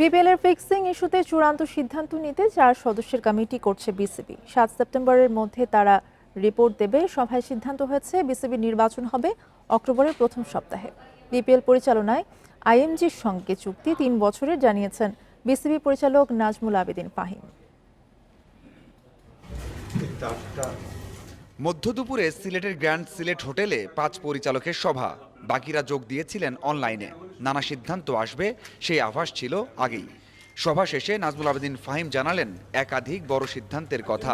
BPL এর fixing ইস্যুতে চূড়ান্ত সিদ্ধান্ত নিতে চার সদস্যের কমিটি করছে বিসিবি। সাত সেপ্টেম্বরের মধ্যে তারা রিপোর্ট দেবে, সভায় সিদ্ধান্ত হয়েছে বিসিবি নির্বাচন হবে অক্টোবরের প্রথম সপ্তাহে। বিপিএল পরিচালনায় আইএমজির সঙ্গে চুক্তি তিন বছরের জানিয়েছেন বিসিবি পরিচালক নাজমুল আবেদিন ফাহিম। মধ্য দুপুরে সিলেটের গ্র্যান্ড সিলেট হোটেলে পাঁচ পরিচালকের সভা। বাকিরা যোগ দিয়েছিলেন অনলাইনে। নানা সিদ্ধান্ত আসবে, সেই আভাস ছিল আগেই। সভা শেষে নাজমুল আবেদিন ফাহিম জানালেন, একাধিক বড় সিদ্ধান্তের কথা।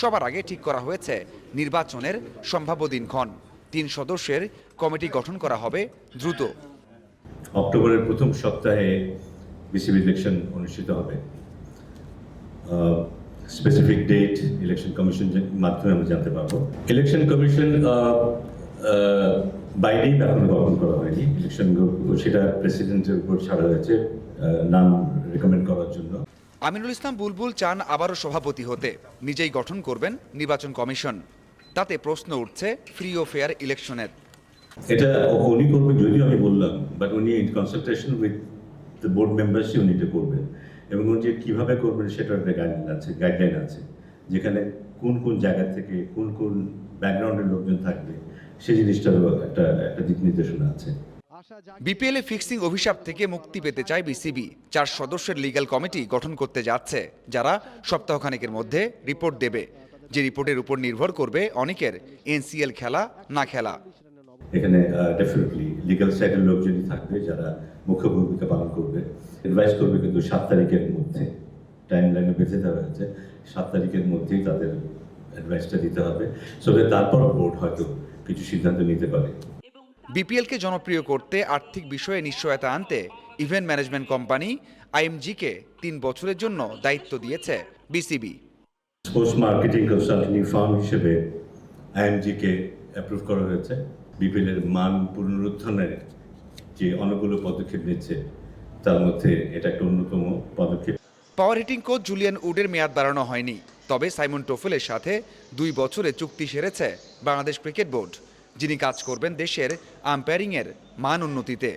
সবার আগে ঠিক করা হয়েছে, নির্বাচনের সম্ভাব্য দিনক্ষণ। তিন সদস্যের কমিটি গঠন করা হবে দ্রুত। অক্টোবরের প্রথম সপ্তাহে বিসিবি ইলেকশন অনুষ্ঠিত হবে। স্পেসিফিক ডেট ইলেকশন কমিশন মাধ্যমে আমরা জানতে পারব। ইলেকশন কমিশন বাইরেই এখনও গঠন করা হয়নি। ইলেকশন সেটা প্রেসিডেন্টের উপর ছাড়া হয়েছে নাম রেকমেন্ড করার জন্য। আমিনুল ইসলাম বুলবুল চান আবারও সভাপতি হতে। নিজেই গঠন করবেন নির্বাচন কমিশন। তাতে প্রশ্ন উঠছে ফ্রি ও ফেয়ার ইলেকশনের এটা উনি করবেন যদিও আমি বললাম বাট উনি in consultation with the board মেম্বার্সই উনি এটা করবেন। এবং উনি যে কীভাবে করবেন সেটার একটা গাইডলাইন আছে গাইডলাইন আছে যেখানে কোন কোন জায়গা থেকে কোন কোন ব্যাকগ্রাউন্ডের লোকজন থাকবে সেই জিনিসটারও একটা একটা দিক নির্দেশনা আছে। বিপিএল এ ফিক্সিং অভিশাপ থেকে মুক্তি পেতে চায় বিসিবি। চার সদস্যের লিগ্যাল কমিটি গঠন করতে যাচ্ছে যারা সপ্তাহখানেকের মধ্যে রিপোর্ট দেবে। যে রিপোর্টের উপর নির্ভর করবে অনেকের এনসিএল খেলা না খেলা। এখানে ডেফিনেটলি লিগাল সাইডের লোকজনই থাকবে যারা মুখ্য ভূমিকা পালন করবে অ্যাডভাইস করবে কিন্তু সাত তারিখের মধ্যে টাইম লাইনে বেঁচে দেওয়া হয়েছে সাত তারিখের মধ্যেই তাদের অ্যাডভাইসটা দিতে হবে। সো তারপর বোর্ড হয়তো কিছু সিদ্ধান্ত নিতে পারে। বিপিএলকে জনপ্রিয় করতে আর্থিক বিষয়ে নিশ্চয়তা আনতে ইভেন্ট ম্যানেজমেন্ট কোম্পানি আইএমজিকে তিন বছরের জন্য দায়িত্ব দিয়েছে BCB. Sports marketing consulting firm হিসেবে আইএমজিকে অ্যাপ্রুভ করা হয়েছে। বিপিএল এর মান পুনরুত্থানের যে অনেকগুলো পদক্ষেপ নিচ্ছে তার মধ্যে এটা একটা অন্যতম পদক্ষেপ। পাওয়ার হিটিং কোচ জুলিয়ান উডের মেয়াদ বাড়ানো হয়নি। তবে সাইমন টোফেলের সাথে দুই বছরে চুক্তি সেরেছে বাংলাদেশ ক্রিকেট বোর্ড, যিনি কাজ করবেন দেশের আম্পায়ারিংয়ের মান উন্নতিতে।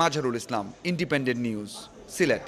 Majharul Islam independent news Sylhet.